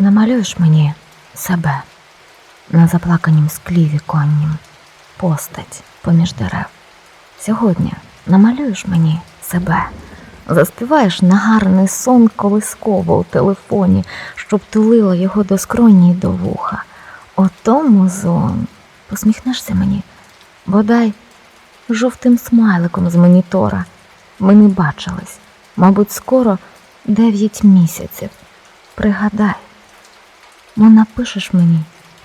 намалюєш мені себе на заплаканім склі віконнім, постать поміж дерев. Сьогодні намалюєш мені себе, заспіваєш на гарний сон колисково у телефоні, щоб тулила його до скроні й до вуха. Ото музон, посміхнешся мені, бодай жовтим смайликом з монітора. Ми не бачились, мабуть, скоро дев'ять місяців. Пригадай, ну напишеш мені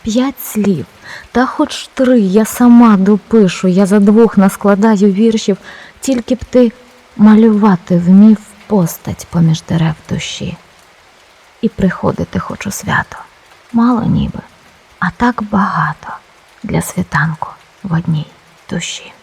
п'ять слів, та хоч три я сама допишу, я за двох наскладаю віршів, тільки б ти малювати вмів постать поміж дерев душі. І приходити хочу свято, мало ніби, а так багато для світанку в одній душі.